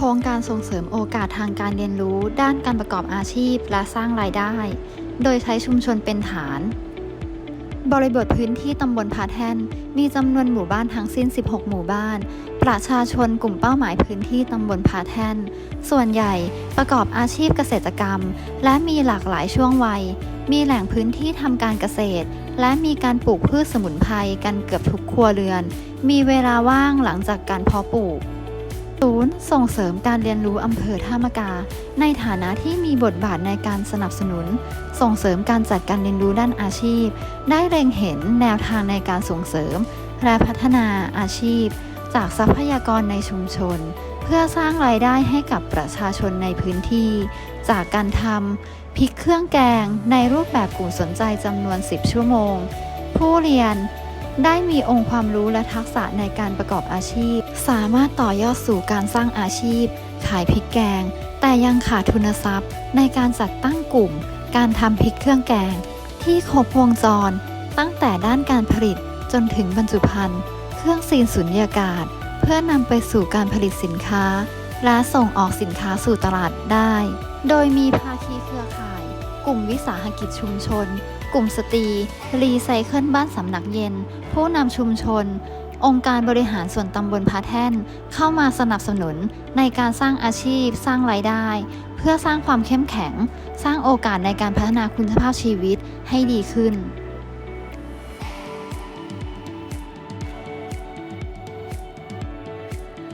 ครงการส่งเสริมโอกาสทางการเรียนรู้ ด้านการประกอบอาชีพและสร้างรายได้ โดยใช้ชุมชนเป็นฐาน บริบทพื้นที่ตำบลพาแท่นมีจำนวนหมู่บ้านทั้งสิ้น 16 หมู่บ้าน ประชาชนกลุ่มเป้าหมายพื้นที่ตำบลพาแท่น ส่วนใหญ่ประกอบอาชีพเกษตรกรรม และมีหลากหลายช่วงวัย มีแหล่งพื้นที่ทำการเกษตร และมีการปลูกพืชสมุนไพรกันเกือบทุกครัวเรือน มีเวลาว่างหลังจากการเพาะปลูก ศูนย์ส่งเสริมการเรียนรู้อำเภอท่ามะกา ในฐานะที่มีบทบาทในการสนับสนุน ส่งเสริมการจัดการเรียนรู้ด้านอาชีพ ได้เล็งเห็นแนวทางในการส่งเสริม และพัฒนาอาชีพ จากทรัพยากรในชุมชน เพื่อสร้างรายได้ให้กับประชาชนในพื้นที่ จากการทำพริกเครื่องแกงในรูปแบบกลุ่มสนใจจำนวน 10 ชั่วโมง ผู้เรียน ได้มีองค์ความรู้และทักษะในการประกอบอาชีพ สามารถต่อยอดสู่การสร้างอาชีพ ขายพริกแกง แต่ยังขาดทุนทรัพย์ ในการจัดตั้งกลุ่ม การทำพริกเครื่องแกง ที่ครบวงจร ตั้งแต่ด้านการผลิตจนถึงบรรจุภัณฑ์ เครื่องซีนสุญญากาศ เพื่อนำไปสู่การผลิตสินค้า และส่งออกสินค้าสู่ตลาดได้ โดยมีภาคีเครือข่าย กลุ่มวิสาหกิจชุมชน กลุ่มสตรี รีไซเคิลบ้านสำนักเย็น ผู้นำชุมชน องค์การบริหารส่วนตำบลพาแท่น เข้ามาสนับสนุนในการสร้างอาชีพ สร้างรายได้ เพื่อสร้างความเข้มแข็ง สร้างโอกาสในการพัฒนาคุณภาพชีวิตให้ดีขึ้น